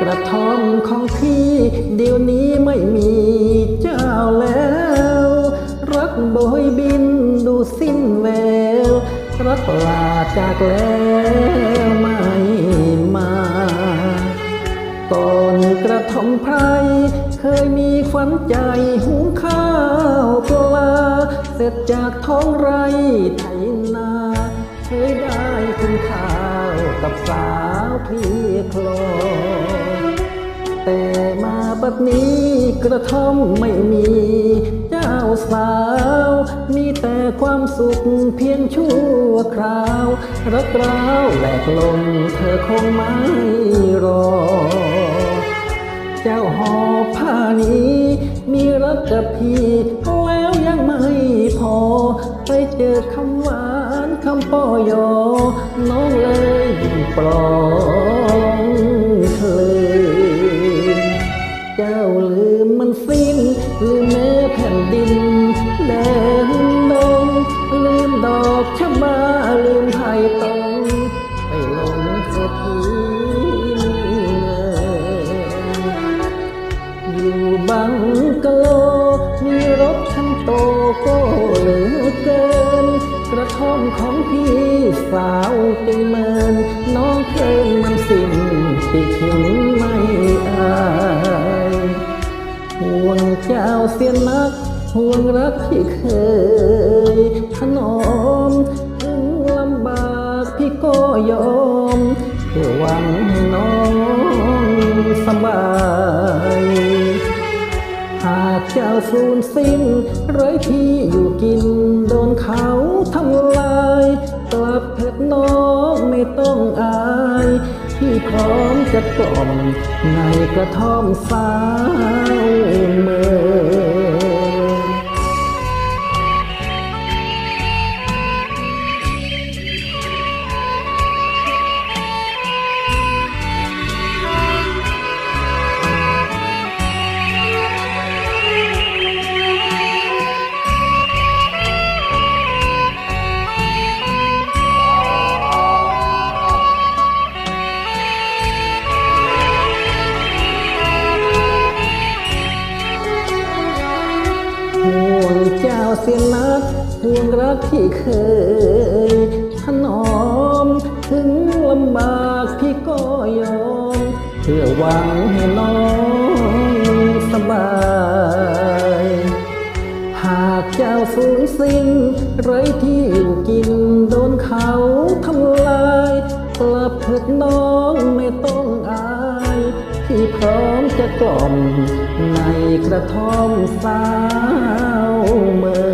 กระท่อมของพี่เดี๋ยวนี้ไม่มีเจ้าแล้ว รักโบยบินดูสิ้นแวว รักลาจากแล้วไม่มา ก่อนกระท่อมไพรเคยมีฝันใจหุงข้าวปลา เสร็จจากท้องไร่ไถนาเคยได้กินข้าวกับสาวพี่โคลอ บัดนี้กระท่อมไม่มี เจ้าสาว มีแต่ความสุขเพียงชั่วคราว รักร้าวแหลกลมเธอคงไม่รอ เจ้าหอผ้านี้ มีรักกับพี่แล้วยังไม่พอ ไปเจอคำหวานคำป้อยอ น้องเลยยิ่งปลอ โก็เหลือเกิน กระท่อมของพี่สาวจึงเมิน น้องเคยมันสิ้นติถึงไม่อายห่วงเจ้าเสียนักห่วงรักที่เคยถนอมถึงลำบากพี่ก็ยอมเพื่อหวังให้น้องสบาย สูญสิ้นไร้ที่อยู่กิน โดนเขาทำลาย กลับเถิดน้องไม่ต้องอายพี่พร้อมจะกล่อมในกระท่อมสาวเมือ สียนักห่วงรักที่เคยถนอม ถึงลำบากพี่ก็ยอม เพื่อหวังให้น้องสบาย หากเจ้าสูญสิ้นไร้ที่อยู่กินโดนเขาทำลาย กลับเถิดน้องไม่ต้องอายที่พร้อมจะกล่อมในกระท่อมสาวเมือ